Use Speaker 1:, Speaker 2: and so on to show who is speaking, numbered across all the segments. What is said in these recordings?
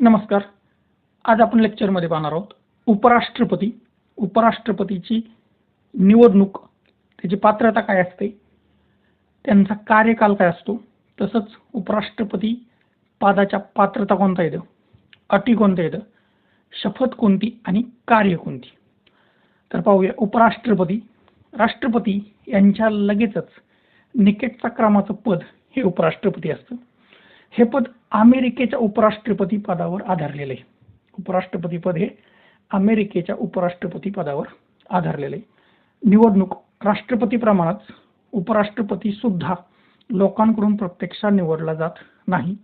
Speaker 1: नमस्कार. आज आपण लेक्चरमध्ये पाहणार आहोत उपराष्ट्रपती. उपराष्ट्रपतीची निवडणूक त्याची पात्रता काय असते? त्यांचा कार्यकाल काय असतो? तसंच उपराष्ट्रपती पदाच्या पात्रता कोणता येतं अटी कोणत्या येतं शपथ कोणती आणि कार्य कोणती? तर पाहूया उपराष्ट्रपती राष्ट्रपती यांच्या लगेचच निकेटचा क्रमाचं पद हे उपराष्ट्रपती असतं. हे पद अमेरिकेच्या उपराष्ट्रपती पदावर आधारलेलं आहे. उपराष्ट्रपती पद हे अमेरिकेच्या उपराष्ट्रपती पदावर आधारलेलं आहे. निवडणूक राष्ट्रपती प्रमाणात उपराष्ट्रपती सुद्धा लोकांकडून प्रत्यक्षात निवडला जात नाही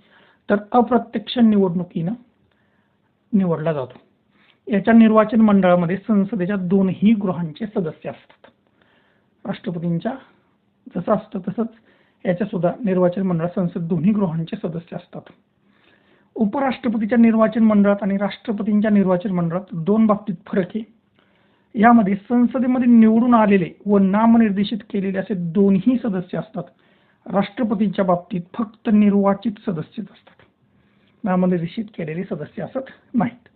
Speaker 1: तर अप्रत्यक्ष निवडणुकीनं निवडला जातो. याच्या निर्वाचन मंडळामध्ये संसदेच्या दोनही गृहांचे सदस्य असतात. राष्ट्रपतींच्या जसं असतं तसंच याच्या सुद्धा निर्वाचन मंडळात संसद दोन्ही गृहांचे सदस्य असतात. उपराष्ट्रपतीच्या निर्वाचन मंडळात आणि राष्ट्रपतींच्या निर्वाचन मंडळात दोन बाबतीत फरक आहे. यामध्ये संसदेमध्ये निवडून आलेले व नामनिर्देशित केलेले असे दोन्ही सदस्य असतात. राष्ट्रपतींच्या बाबतीत फक्त निर्वाचित सदस्यच असतात. नामनिर्देशित केलेले सदस्य असत नाहीत.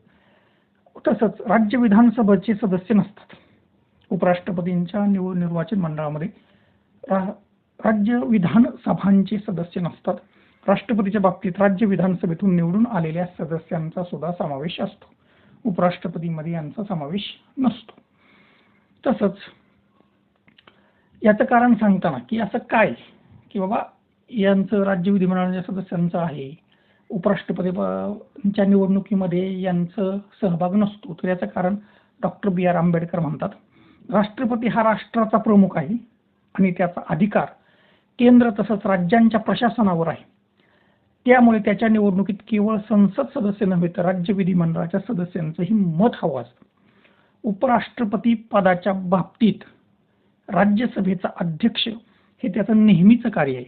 Speaker 1: तसंच राज्य विधानसभेचे सदस्य नसतात. उपराष्ट्रपतींच्या निव निर्वाचन मंडळामध्ये राज्य विधानसभांचे सदस्य नसतात. राष्ट्रपतीच्या बाबतीत राज्य विधानसभेतून निवडून आलेल्या सदस्यांचा सुद्धा समावेश असतो. उपराष्ट्रपतीमध्ये यांचा समावेश नसतो. तसंच याचं कारण सांगताना की असं काय की बाबा यांचं राज्य विधिमंडळाच्या सदस्यांचं आहे. उपराष्ट्रपतीच्या निवडणुकीमध्ये यांचं सहभाग नसतो. तर याचं कारण डॉक्टर बी आर आंबेडकर म्हणतात. राष्ट्रपती हा राष्ट्राचा प्रमुख आहे आणि त्याचा अधिकार केंद्र तसंच राज्यांच्या प्रशासनावर आहे. त्यामुळे त्याच्या निवडणुकीत केवळ संसद सदस्य नव्हे तर राज्य विधिमंडळाच्या सदस्यांचंही मत हवं असतं. उपराष्ट्रपती पदाच्या बाबतीत राज्यसभेचा अध्यक्ष हे त्याचं नेहमीचं कार्य आहे.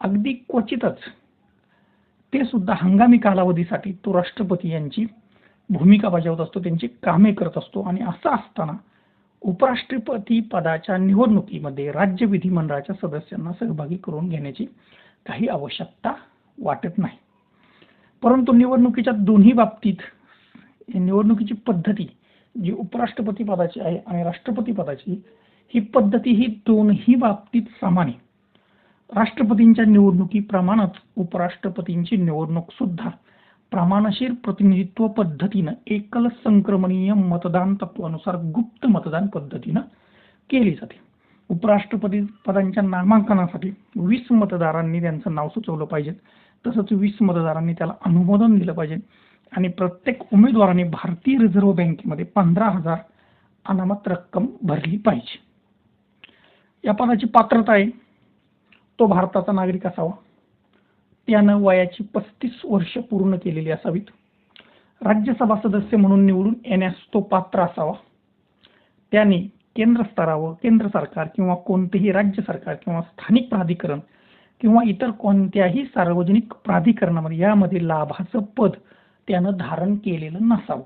Speaker 1: अगदी क्वचितच ते सुद्धा हंगामी कालावधीसाठी तो राष्ट्रपती यांची भूमिका बजावत असतो त्यांची कामे करत असतो आणि असं असताना उपराष्ट्रपती पदाच्या निवडणुकीमध्ये राज्य विधिमंडळाच्या सदस्यांना सहभागी करून घेण्याची काही आवश्यकता वाटत नाही. परंतु निवडणुकीच्या दोन्ही बाबतीत निवडणुकीची पद्धती जी उपराष्ट्रपती पदाची आहे आणि राष्ट्रपती पदाची ही पद्धती ही दोनही बाबतीत समान आहे राष्ट्रपतींच्या निवडणुकीप्रमाणेच उपराष्ट्रपतींची निवडणूक सुद्धा प्रमाणशीर प्रतिनिधित्व पद्धतीनं एकल संक्रमणीय मतदान तत्वानुसार गुप्त मतदान पद्धतीनं केली जाते. उपराष्ट्रपती पदांच्या नामांकनासाठी वीस मतदारांनी त्यांचं नाव सुचवलं पाहिजे. तसंच वीस मतदारांनी त्याला अनुमोदन दिलं पाहिजे. आणि प्रत्येक उमेदवाराने भारतीय रिझर्व्ह बँकेमध्ये पंधरा हजार अनामत रक्कम भरली पाहिजे. या पदाची पात्रता आहे. तो भारताचा नागरिक असावा. त्यानं वयाची पस्तीस वर्ष पूर्ण केलेली असावीत. राज्यसभा सदस्य म्हणून निवडून येण्यास तो पात्र असावा. त्याने केंद्र स्तरावर केंद्र सरकार किंवा कोणतेही राज्य सरकार किंवा स्थानिक प्राधिकरण किंवा इतर कोणत्याही सार्वजनिक प्राधिकरणामध्ये यामध्ये लाभाचं पद त्यानं धारण केलेलं नसावं.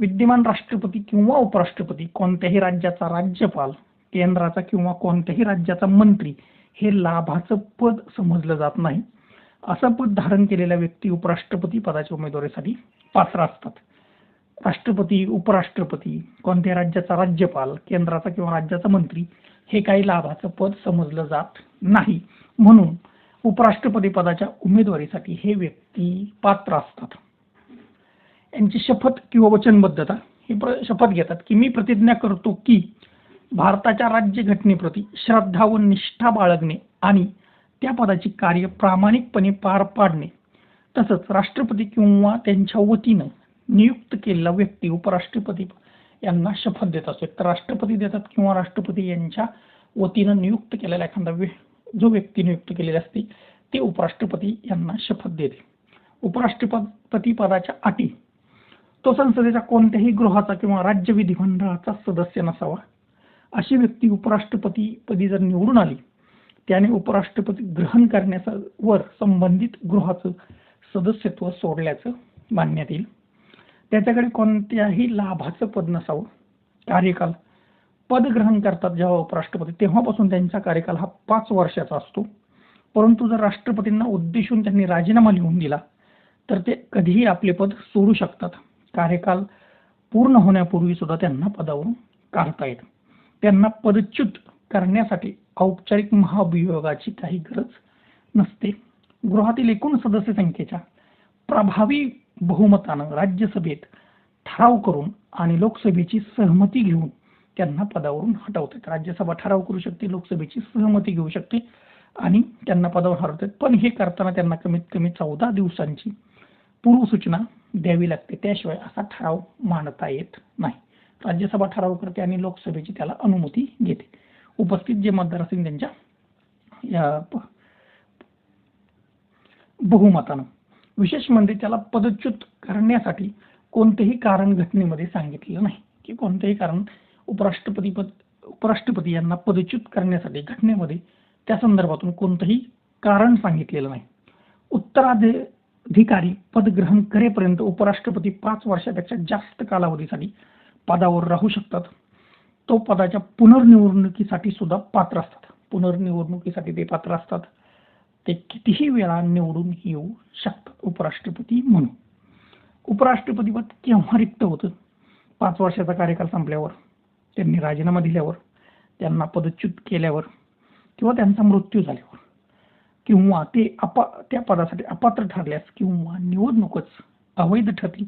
Speaker 1: विद्यमान राष्ट्रपती किंवा उपराष्ट्रपती कोणत्याही राज्याचा राज्यपाल केंद्राचा किंवा कोणत्याही राज्याचा मंत्री हे लाभाचं पद समजलं जात नाही. असा पद धारण केलेल्या व्यक्ती उपराष्ट्रपती पदाच्या उमेदवारीसाठी पात्र असतात. राष्ट्रपती उपराष्ट्रपती कोणत्या राज्याचा राज्यपाल केंद्राचा किंवा राज्याचा मंत्री हे काही लाभाचं पद समजलं जात नाही. म्हणून उपराष्ट्रपती पदाच्या उमेदवारीसाठी हे व्यक्ती पात्र असतात. यांची शपथ किंवा वचनबद्धता ही प्र शपथ घेतात की मी प्रतिज्ञा करतो की भारताच्या राज्यघटनेप्रती श्रद्धा व निष्ठा बाळगणे आणि त्या पदाची कार्य प्रामाणिकपणे पार पाडणे. तसंच राष्ट्रपती किंवा त्यांच्या वतीनं नियुक्त केलेला व्यक्ती उपराष्ट्रपती यांना शपथ देत असतो. तर राष्ट्रपती देतात किंवा राष्ट्रपती यांच्या वतीनं नियुक्त केलेला एखादा व्य जो व्यक्ती नियुक्त केलेली असते ते उपराष्ट्रपती यांना शपथ देते. उपराष्ट्रपती पदाच्या अटी. तो संसदेच्या कोणत्याही गृहाचा किंवा राज्य विधिमंडळाचा सदस्य नसावा. अशी व्यक्ती उपराष्ट्रपती पदी जर निवडून आली त्याने उपराष्ट्रपती ग्रहण करण्याचा वर संबंधित गृहाचं सदस्यत्व सोडल्याचं मानण्यात येईल. त्याच्याकडे कोणत्याही लाभाचं पद नसावं. कार्यकाल पद ग्रहण करतात जेव्हा उपराष्ट्रपती तेव्हापासून त्यांचा कार्यकाल हा पाच वर्षाचा असतो. परंतु जर राष्ट्रपतींना उद्देशून त्यांनी राजीनामा लिहून दिला तर ते कधीही आपले पद सोडू शकतात. कार्यकाल पूर्ण होण्यापूर्वी सुद्धा त्यांना पदावरून काढता येतं. त्यांना पदच्युत करण्यासाठी औपचारिक महाभियोगाची काही गरज नसते. गृहातील एकूण सदस्य संख्येच्या प्रभावी बहुमतानं राज्यसभेत ठराव करून आणि लोकसभेची सहमती घेऊन त्यांना पदावरून हटवतात. राज्यसभा ठराव करू शकते लोकसभेची सहमती घेऊ शकते आणि त्यांना पदावर हटवतात पण हे करताना त्यांना कमीत कमी चौदा दिवसांची पूर्वसूचना द्यावी लागते. त्याशिवाय असा ठराव मांडता येत नाही. राज्यसभा ठराव करते आणि लोकसभेची त्याला अनुमती घेते. उपस्थित जे मतदार असतील त्यांच्या या बहुमतानं. विशेष म्हणजे त्याला पदच्युत करण्यासाठी कोणतेही कारण घटनेमध्ये सांगितलेलं नाही. की कोणतेही कारण उपराष्ट्रपती पद उपराष्ट्रपती यांना पदच्युत करण्यासाठी घटनेमध्ये त्या संदर्भातून कोणतंही कारण सांगितलेलं नाही. उत्तराधिकारी पद ग्रहण करेपर्यंत उपराष्ट्रपती पाच वर्षापेक्षा जास्त कालावधीसाठी पदावर राहू शकतात. तो पदाच्या पुनर्निवडणुकीसाठी सुद्धा पात्र असतात. पुनर्निवडणुकीसाठी ते पात्र असतात. ते कितीही वेळा निवडून येऊ शकतात उपराष्ट्रपती म्हणून. उपराष्ट्रपती पद केव्हा रिक्त होतं? पाच वर्षाचा कार्यकाल संपल्यावर त्यांनी राजीनामा दिल्यावर त्यांना पदच्युत केल्यावर किंवा त्यांचा मृत्यू झाल्यावर किंवा ते अपा त्या पदासाठी अपात्र ठरल्यास किंवा निवडणूकच अवैध ठरली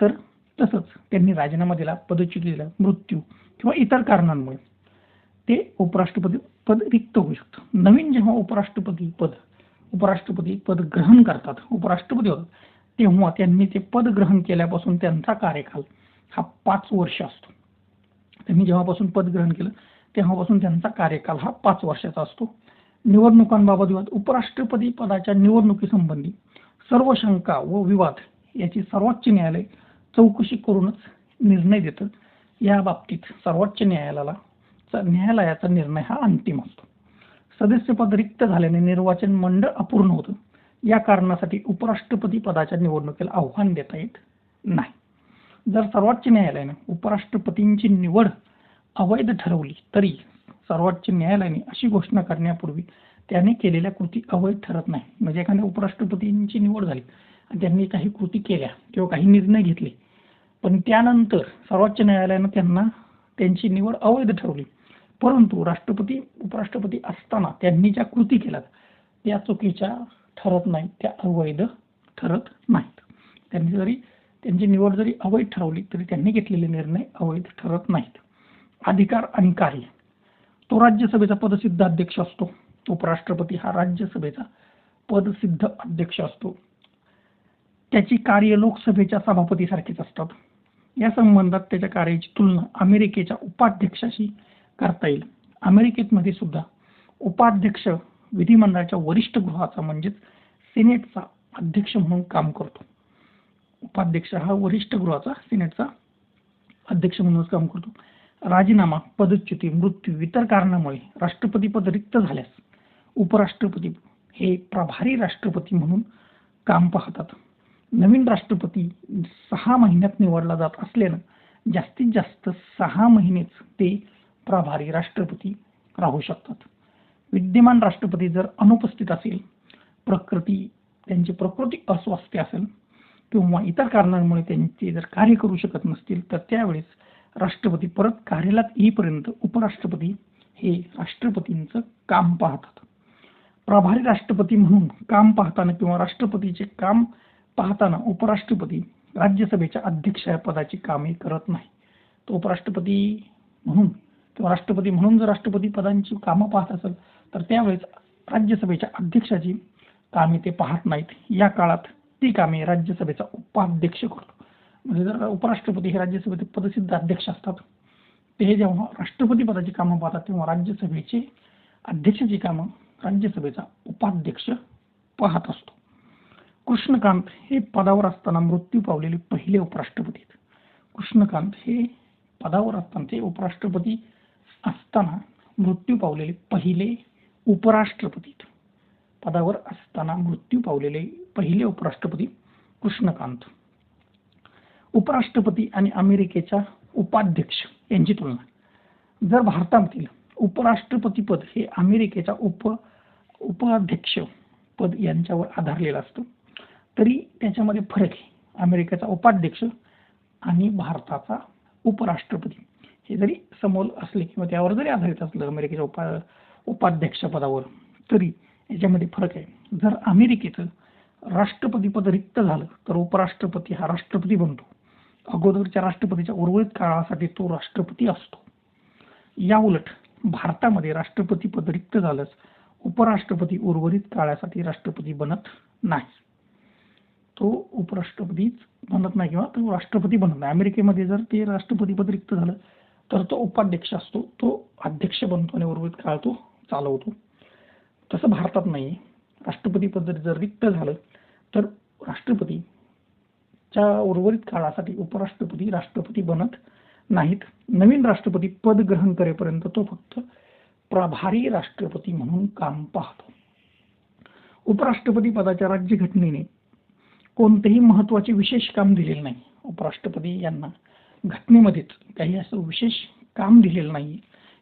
Speaker 1: तर तसंच त्यांनी राजीनामा दिला पदच्युती दिला मृत्यू किंवा इतर कारणांमुळे ते उपराष्ट्रपती पद रिक्त होऊ शकतं. नवीन जेव्हा उपराष्ट्रपती पद उपराष्ट्रपती पद ग्रहण करतात उपराष्ट्रपती होतात तेव्हा त्यांनी ते पद ग्रहण केल्यापासून त्यांचा कार्यकाल हा पाच वर्ष असतो. त्यांनी जेव्हापासून पद ग्रहण केलं तेव्हापासून त्यांचा कार्यकाल हा पाच वर्षाचा असतो. निवडणुकांबाबत विवाद उपराष्ट्रपती पदाच्या निवडणुकीसंबंधी सर्व शंका व विवाद याची सर्वोच्च न्यायालय चौकशी करूनच निर्णय देतं या बाबतीत सर्वोच्च न्यायालयाला न्यायालयाचा निर्णय हा अंतिम असतो. सदस्यपद रिक्त झाल्याने निर्वाचन मंडळ अपूर्ण होतं. या कारणासाठी उपराष्ट्रपती पदाच्या निवडणुकीला आव्हान देता येत नाही. जर सर्वोच्च न्यायालयाने उपराष्ट्रपतींची निवड अवैध ठरवली तरी सर्वोच्च न्यायालयाने अशी घोषणा करण्यापूर्वी त्याने केलेल्या कृती अवैध ठरत नाही. म्हणजे एखाद्या उपराष्ट्रपतींची निवड झाली त्यांनी काही कृती केल्या किंवा काही निर्णय घेतले. पण त्यानंतर सर्वोच्च न्यायालयानं त्यांना त्यांची निवड अवैध ठरवली. परंतु राष्ट्रपती उपराष्ट्रपती असताना त्यांनी ज्या कृती केल्यात त्या चुकीच्या ठरत नाहीत त्या अवैध ठरत नाहीत. त्यांनी जरी त्यांची निवड जरी अवैध ठरवली तरी त्यांनी घेतलेले निर्णय अवैध ठरत नाहीत. अधिकार आणि कार्य. तो राज्यसभेचा पदसिद्ध अध्यक्ष असतो. उपराष्ट्रपती हा राज्यसभेचा पदसिद्ध अध्यक्ष असतो. त्याची कार्य लोकसभेच्या सभापतीसारखीच असतात. या संबंधात त्याच्या कार्याची तुलना अमेरिकेच्या उपाध्यक्षाशी करता येईल. अमेरिकेमध्ये सुद्धा उपाध्यक्ष विधिमंडळाच्या वरिष्ठ गृहाचा म्हणजेच सिनेटचा अध्यक्ष म्हणून काम करतो. उपाध्यक्ष हा वरिष्ठ गृहाचा सिनेटचा अध्यक्ष म्हणूनच काम करतो. राजीनामा पदच्युती मृत्यू इतर कारणामुळे राष्ट्रपती पद रिक्त झाल्यास उपराष्ट्रपती हे प्रभारी राष्ट्रपती म्हणून काम पाहतात. नवीन राष्ट्रपती सहा महिन्यात निवडला जात असल्यानं जास्तीत जास्त सहा महिनेच ते प्रभारी राष्ट्रपती राहू शकतात. विद्यमान राष्ट्रपती जर अनुपस्थित असेल प्रकृती त्यांची प्रकृती अस्वास्थ्य असेल किंवा इतर कारणांमुळे त्यांचे जर कार्य करू शकत नसतील तर त्यावेळेस राष्ट्रपती परत कार्यालयात येईपर्यंत उपराष्ट्रपती हे राष्ट्रपतींचं काम पाहतात. प्रभारी राष्ट्रपती म्हणून काम पाहताना किंवा राष्ट्रपतीचे काम पाहताना उपराष्ट्रपती राज्यसभेच्या अध्यक्ष पदाची कामे करत नाही. तो उपराष्ट्रपती म्हणून किंवा राष्ट्रपती म्हणून जर राष्ट्रपती पदांची कामं पाहत असेल तर त्यावेळेस राज्यसभेच्या अध्यक्षाची कामे ते पाहत नाहीत. या काळात ती कामे राज्यसभेचा उपाध्यक्ष करतो. म्हणजे जर उपराष्ट्रपती हे राज्यसभेचे पदसिद्ध अध्यक्ष असतात ते जेव्हा राष्ट्रपती पदाची कामं पाहतात तेव्हा राज्यसभेचे अध्यक्षाची कामं राज्यसभेचा उपाध्यक्ष पाहत असतो. कृष्णकांत हे पदावर असताना मृत्यू पावलेले पहिले उपराष्ट्रपती कृष्णकांत हे पदावर असताना ते उपराष्ट्रपती असताना मृत्यू पावलेले पहिले उपराष्ट्रपती पदावर असताना मृत्यू पावलेले पहिले उपराष्ट्रपती कृष्णकांत. उपराष्ट्रपती आणि अमेरिकेच्या उपाध्यक्ष यांची तुलना. जर भारतामधील उपराष्ट्रपती पद हे अमेरिकेच्या उप उपाध्यक्ष पद यांच्यावर आधारलेलं असतं तरी त्याच्यामध्ये फरक आहे. अमेरिकेचा उपाध्यक्ष आणि भारताचा उपराष्ट्रपती. हे जरी समोर असले किंवा त्यावर जरी आधारित असलं अमेरिकेच्या उपा उपाध्यक्षपदावर तरी याच्यामध्ये फरक आहे. जर अमेरिकेचं राष्ट्रपतीपद रिक्त झालं तर उपराष्ट्रपती हा राष्ट्रपती बनतो. अगोदरच्या राष्ट्रपतीच्या उर्वरित काळासाठी तो राष्ट्रपती असतो. या उलट भारतामध्ये राष्ट्रपती पद रिक्त झालंच उपराष्ट्रपती उर्वरित काळासाठी राष्ट्रपती बनत नाही. तो उपराष्ट्रपतीच बनत नाही किंवा तो राष्ट्रपती बनत नाही. अमेरिकेमध्ये जर ते राष्ट्रपती पद रिक्त झालं तर तो उपाध्यक्ष असतो तो अध्यक्ष बनतो आणि उर्वरित काळ तो चालवतो. तसं भारतात नाही. राष्ट्रपती पद जर रिक्त झालं तर राष्ट्रपतीच्या उर्वरित काळासाठी उपराष्ट्रपती राष्ट्रपती बनत नाहीत. नवीन राष्ट्रपती पद ग्रहण करेपर्यंत तो फक्त प्रभारी राष्ट्रपती म्हणून काम पाहतो. उपराष्ट्रपती पदाच्या राज्यघटनेने कोणतेही महत्त्वाचे विशेष काम दिलेले नाही. उपराष्ट्रपती यांना घटनेमध्येच काही असं विशेष काम दिलेलं नाही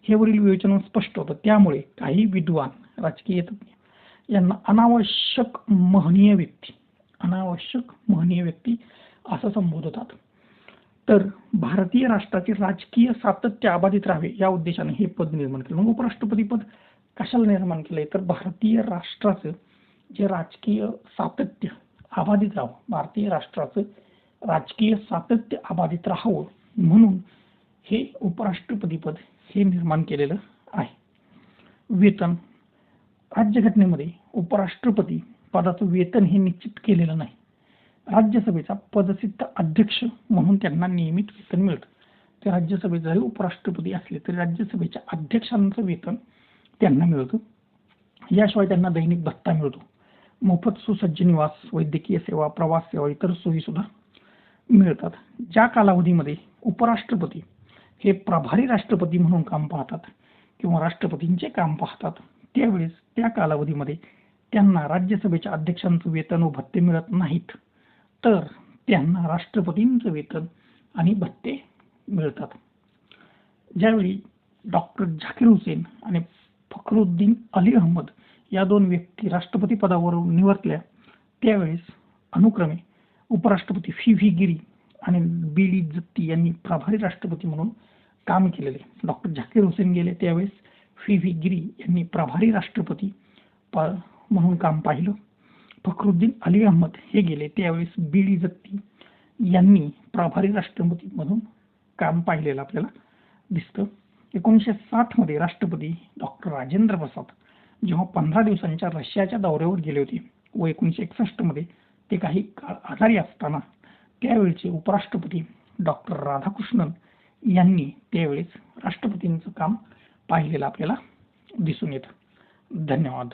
Speaker 1: हे वरील विवेचन स्पष्ट होतं. त्यामुळे काही विद्वान राजकीय तज्ञ यांना अनावश्यक महनीय व्यक्ती अनावश्यक महनीय व्यक्ती असं संबोधतात. तर भारतीय राष्ट्राचे राजकीय सातत्य अबाधित राहावे या उद्देशाने हे पद निर्माण केलं. मग उपराष्ट्रपती पद कशाला निर्माण केलंय? तर भारतीय राष्ट्राचं जे राजकीय सातत्य अबाधित राहावं. भारतीय राष्ट्राचं राजकीय सातत्य अबाधित राहावं म्हणून हे उपराष्ट्रपतीपद हे निर्माण केलेलं आहे. वेतन. राज्यघटनेमध्ये उपराष्ट्रपती पदाचं वेतन हे निश्चित केलेलं नाही. राज्यसभेचा पदसिद्ध अध्यक्ष म्हणून त्यांना नियमित वेतन मिळतं. ते राज्यसभेत जरी उपराष्ट्रपती असले तरी राज्यसभेच्या अध्यक्षांचं वेतन त्यांना मिळतं. याशिवाय त्यांना दैनिक भत्ता मिळतो. मोफत सुसज्ज निवास वैद्यकीय सेवा प्रवास सेवा इतर सोयी सुद्धा मिळतात. ज्या कालावधीमध्ये उपराष्ट्रपती हे प्रभारी राष्ट्रपती म्हणून काम पाहतात किंवा राष्ट्रपतींचे काम पाहतात त्यावेळेस त्या कालावधीमध्ये त्यांना राज्यसभेच्या अध्यक्षांचं वेतन व भत्ते मिळत नाहीत. तर त्यांना राष्ट्रपतींचं वेतन आणि भत्ते मिळतात. ज्यावेळी डॉक्टर झाकीर हुसेन आणि फखरुद्दीन अली अहमद या दोन व्यक्ती राष्ट्रपती पदावरून निवडल्या. त्यावेळेस अनुक्रमे उपराष्ट्रपती व्ही व्ही गिरी आणि बी डी जत्ती यांनी प्रभारी राष्ट्रपती म्हणून काम केलेले. डॉक्टर झाकीर हुसेन गेले. त्यावेळेस व्ही व्ही गिरी यांनी प्रभारी राष्ट्रपती म्हणून काम पाहिलं. फखरुद्दीन अली अहमद हे गेले. त्यावेळेस बी डी जत्ती यांनी प्रभारी राष्ट्रपती म्हणून काम पाहिलेलं आपल्याला दिसतं. एकोणीसशे साठमध्ये राष्ट्रपती डॉक्टर राजेंद्र प्रसाद जेव्हा पंधरा दिवसांच्या रशियाच्या दौऱ्यावर गेले होते व एकोणीसशे एकसष्टमध्ये ते काही काळ आजारी असताना त्यावेळचे उपराष्ट्रपती डॉक्टर राधाकृष्णन यांनी त्यावेळेस राष्ट्रपतींचं काम पाहिलेलं आपल्याला दिसून येतं. धन्यवाद.